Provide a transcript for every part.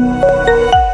Música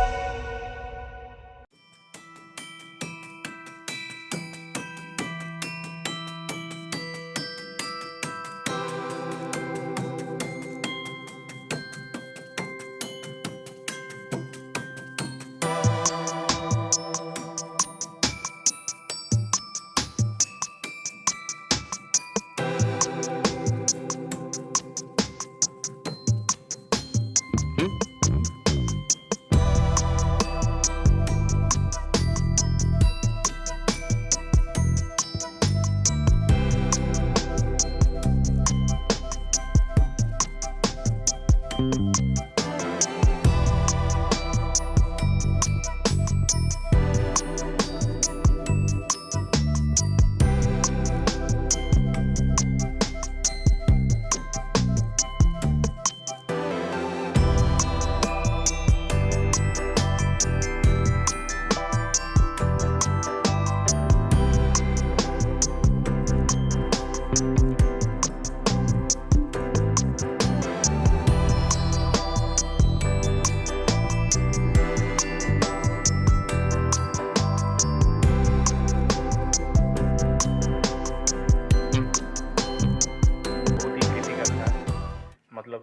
मतलब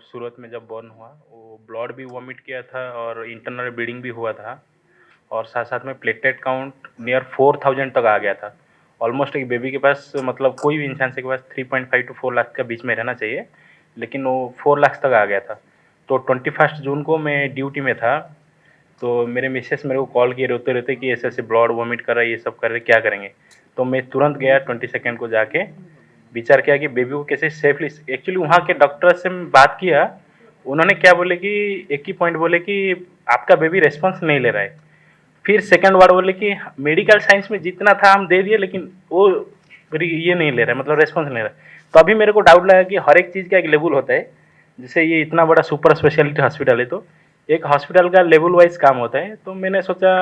सूरत में जब बॉर्न हुआ, वो ब्लड भी वॉमिट किया था और इंटरनल ब्लीडिंग भी हुआ था और साथ साथ में platelet count near four thousand तक आ गया था। ऑलमोस्ट एक बेबी के पास मतलब कोई भी इंसान से के पास three point five two four lakh के बीच में रहना चाहिए, लेकिन वो फोर लाख तक आ गया था। तो ट्वेंटी फ़र्स्ट जून को मैं ड्यूटी में था तो मेरे मिसेस मेरे को कॉल किए, रोते रहते कि ऐसे ऐसे ब्लड वॉमिट कर रहा है, ये सब कर रहे क्या करेंगे? तो मैं तुरंत गया ट्वेंटी सेकेंड को जाके, विचार किया कि बेबी को कैसे सेफली एक्चुअली वहाँ के डॉक्टर से बात किया, उन्होंने क्या बोले कि, एक ही पॉइंट बोले कि आपका बेबी रेस्पॉन्स नहीं ले रहा है। फिर सेकंड वर्ड बोले कि मेडिकल साइंस में जितना था हम दे दिए, लेकिन वो ये नहीं ले रहा मतलब रेस्पॉन्स नहीं ले रहा। तो अभी मेरे को डाउट लगा कि हर एक चीज़ का एक लेवल होता है। जैसे ये इतना बड़ा सुपर स्पेशलिटी हॉस्पिटल है तो एक हॉस्पिटल का लेवल वाइज काम होता है। तो मैंने सोचा,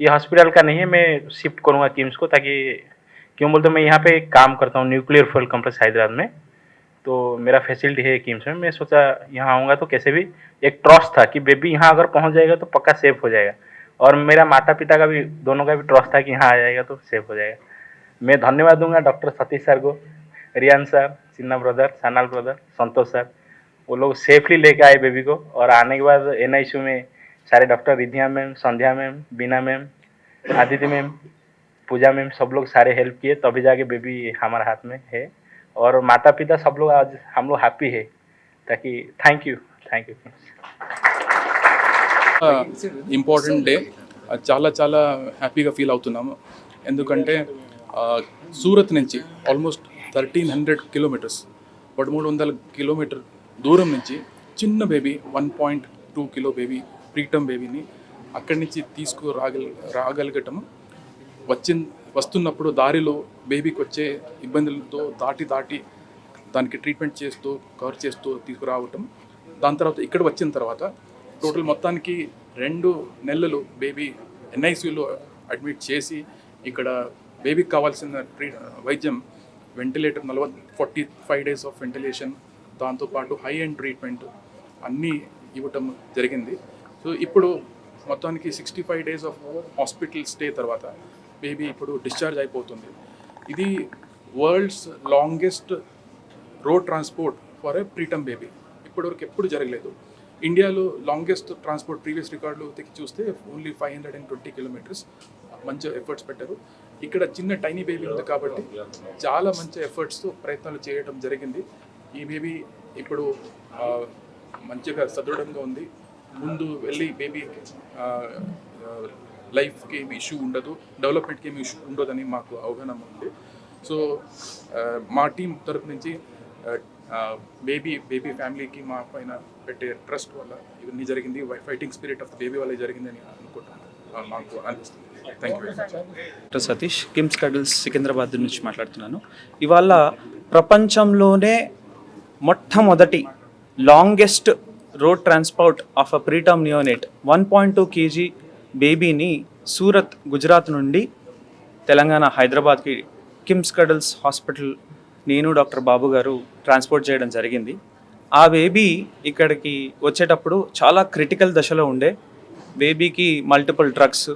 ये हॉस्पिटल का नहीं है, मैं शिफ्ट करूँगा किम्स को, ताकि क्यों बोलते मैं यहाँ पे काम करता हूँ न्यूक्लियर फ्यूल कम्प्लेक्स हैदराबाद में। तो मेरा फैसिलिटी है किम्स में। मैं सोचा, यहाँ आऊँगा तो कैसे भी, एक ट्रस्ट था कि बेबी यहाँ अगर पहुँच जाएगा तो पक्का सेफ़ हो जाएगा। और मेरा माता पिता का भी, दोनों का भी ट्रस्ट था कि यहाँ आ जाएगा तो सेफ़ हो जाएगा। मैं धन्यवाद दूँगा डॉक्टर सतीश सर को, Riyan sir Chinna brother Sanal brother Santosh sir वो लोग सेफली लेके आए बेबी को और आने के बाद एन में सारे doctor Ridhiya ma'am Sandhya ma'am Beena ma'am Aditya ma'am Pooja ma'am सब लोग सारे हेल्प किए, तभी जाके बेबी हमारे हाथ में है। और माता पिता सब लोग आज हम लोग हैप्पी है, ताकि thank you thank you important day చాలా చాలా హ్యాపీగా ఫీల్ అవుతున్నాము. ఎందుకంటే సూరత్ నుంచి ఆల్మోస్ట్ థర్టీన్ హండ్రెడ్ కిలోమీటర్స్ పదమూడు వందల కిలోమీటర్ దూరం నుంచి చిన్న baby one point two kilo baby preterm బేబీని అక్కడి నుంచి తీసుకు రాగల రాగలగటం వచ్చి వస్తున్నప్పుడు దారిలో బేబీకి వచ్చే ఇబ్బందులతో దాటి దాటి దానికి ట్రీట్మెంట్ చేస్తూ కవర్ చేస్తూ తీసుకురావటం దాని తర్వాత ఇక్కడ వచ్చిన తర్వాత టోటల్ మొత్తానికి రెండు నెలలు బేబీ ఎన్ఐసియూలో అడ్మిట్ చేసి ఇక్కడ బేబీకి కావాల్సిన ట్రీ వైద్యం వెంటిలేటర్ నలభై forty five days of ventilation దాంతోపాటు హై అండ్ ట్రీట్మెంట్ అన్నీ ఇవ్వటం జరిగింది. సో ఇప్పుడు మొత్తానికి sixty five days of hospital stay తర్వాత బేబీ ఇప్పుడు డిశ్చార్జ్ అయిపోతుంది. ఇది world's longest road transport for a preterm baby ఇప్పటివరకు ఎప్పుడు జరగలేదు. ఇండియాలో లాంగెస్ట్ ట్రాన్స్పోర్ట్ ప్రీవియస్ రికార్డులు తెచ్చి చూస్తే only five hundred and twenty kilometres మంచి ఎఫర్ట్స్ పెట్టారు. ఇక్కడ చిన్న టైనీ బేబీ ఉంది కాబట్టి చాలా మంచి ఎఫర్ట్స్తో ప్రయత్నాలు చేయడం జరిగింది. ఈ బేబీ ఇప్పుడు మంచిగా సదృఢంగా ఉంది. ముందు వెళ్ళి బేబీ లైఫ్కి ఏమి ఇష్యూ ఉండదు డెవలప్మెంట్కి ఏమి ఇష్యూ ఉండదని మాకు అవగాహన ఉంది. సో మా టీం తరపు నుంచి బేబీ బేబీ ఫ్యామిలీకి మా పైన పెట్టే ట్రస్ట్ వల్ల ఇవన్నీ జరిగింది. Fighting spirit of the baby వల్ల జరిగిందని అనుకుంటున్నాను. మాకు అనిపిస్తుంది. Thank you doctor Satish KIMS cuddles Secunderabad నుంచి మాట్లాడుతున్నాను. ఇవాళ ప్రపంచంలోనే మొట్టమొదటి longest road transport of a preterm neonate one point two KG బేబీని సూరత్ గుజరాత్ నుండి తెలంగాణ హైదరాబాద్కి కిమ్స్ కడల్స్ హాస్పిటల్ నేను డాక్టర్ బాబు గారు ట్రాన్స్పోర్ట్ చేయడం జరిగింది. ఆ బేబీ ఇక్కడికి వచ్చేటప్పుడు చాలా క్రిటికల్ దశలో ఉండే. బేబీకి multiple drugs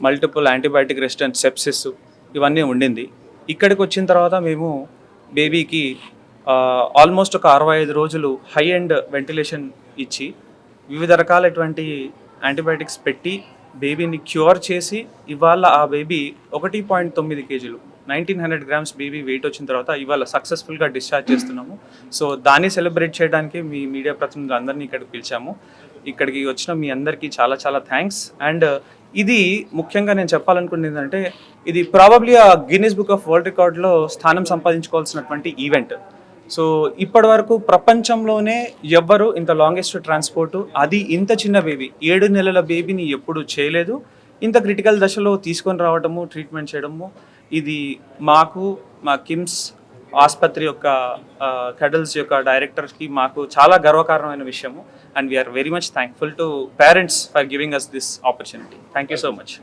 multiple antibiotic resistant sepsis ఇవన్నీ ఉండింది. ఇక్కడికి వచ్చిన తర్వాత మేము బేబీకి ఆల్మోస్ట్ ఒక అరవై ఐదు రోజులు హై ఎండ్ వెంటిలేషన్ ఇచ్చి వివిధ రకాలైనటువంటి యాంటీబయాటిక్స్ పెట్టి బేబీని క్యూర్ చేసి ఇవాళ ఆ బేబీ ఒకటి పాయింట్ తొమ్మిది కేజీలు nineteen hundred grams baby weight వచ్చిన తర్వాత ఇవాళ సక్సెస్ఫుల్గా డిశ్చార్జ్ చేస్తున్నాము. సో దాన్ని సెలబ్రేట్ చేయడానికి మీ మీడియా ప్రతినిధులు అందరినీ ఇక్కడికి పిలిచాము. ఇక్కడికి వచ్చిన మీ అందరికీ చాలా చాలా థ్యాంక్స్. అండ్ ఇది ముఖ్యంగా నేను చెప్పాలనుకునేది ఏంటంటే ఇది ప్రాబబ్లీ ఆ గిన్నీస్ బుక్ ఆఫ్ వరల్డ్ రికార్డ్లో స్థానం సంపాదించుకోవాల్సినటువంటి ఈవెంట్ సో ఇప్పటి వరకు ప్రపంచంలోనే ఎవ్వరు ఇంత లాంగెస్ట్ ట్రాన్స్పోర్ట్ అది ఇంత చిన్న బేబీ ఏడు నెలల బేబీని ఎప్పుడు చేయలేదు. ఇంత క్రిటికల్ దశలో తీసుకొని రావడము ట్రీట్మెంట్ చేయడము ఇది మాకు మా కిమ్స్ ఆసుపత్రి యొక్క కెడల్స్ యొక్క డైరెక్టర్కి మాకు చాలా గర్వకారణమైన విషయము. And we are very much thankful to parents for giving us this opportunity thank you so much